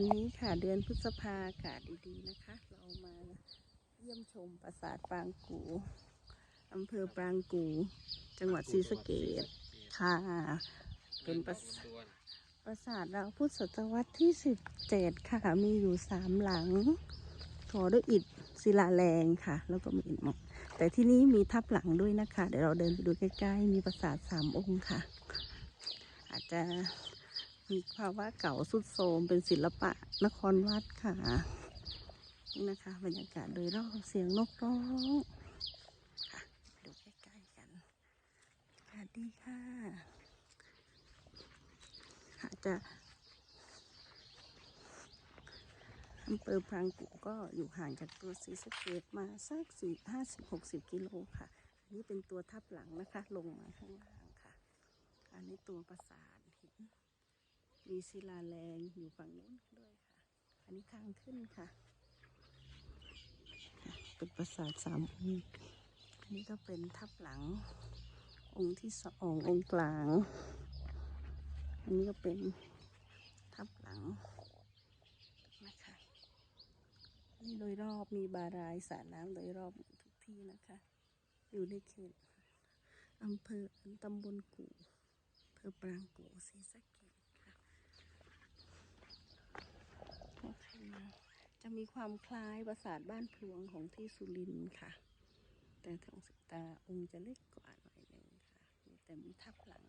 วันนี้ค่ะเดือนพฤษภาอากาศดีๆนะคะ เรามาเยี่ยมชมปราสาทปรางกูอำเภอปรางกู จังหวัดศรีสะเกษค่ะ เป็นปราสาทปราสาทเราพุทธศตวรรษที่สิบเจ็ดค่ะ มีอยู่สามหลังทอด้วยอิฐศิลาแรงค่ะ แล้วก็มีอิฐหมอกแต่ที่นี้มีทับหลังด้วยนะคะ เดี๋ยวเราเดินไปดูใกล้ๆ มีปราสาทสามองค์ค่ะ อาจจะ มีภาวะเก่าสุดโทมเป็นศิลปะนครวัดค่ะ นี่นะคะ บรรยากาศโดยรอบเสียงนกร้องดูใกล้ๆกันสวัสดีค่ะอาจจะอำเภอพรางกุก็อยู่ห่างจากตัวศรีสะเกดมาสักสี่ห้าสิบหกสิบกิโลค่ะ อันนี้เป็นตัวทับหลังนะคะ ลงมาข้างล่างค่ะ อันนี้ตัวปราสาน มีศิลาแรงอยู่ฝั่งนู้นด้วยค่ะ อันนี้ทางขึ้นค่ะ เป็นปราสาทสามองค์อันนี้ก็เป็นทับหลัง องค์ที่สององค์กลาง อันนี้ก็เป็นทับหลังนะคะนี่โดยรอบมีบารายสระน้ำโดยรอบทุกที่นะคะ อยู่ในเขตอำเภอตำบลกู่อำเภอปรางกู่ศรีสะเกษค่ะ โอเค จะมีความคล้ายปราสาทบ้านพลวงของที่สุรินทร์ค่ะ แต่ของสตาองค์จะเล็กกว่าหน่อยหนึ่งค่ะ แต่มีทับหลัง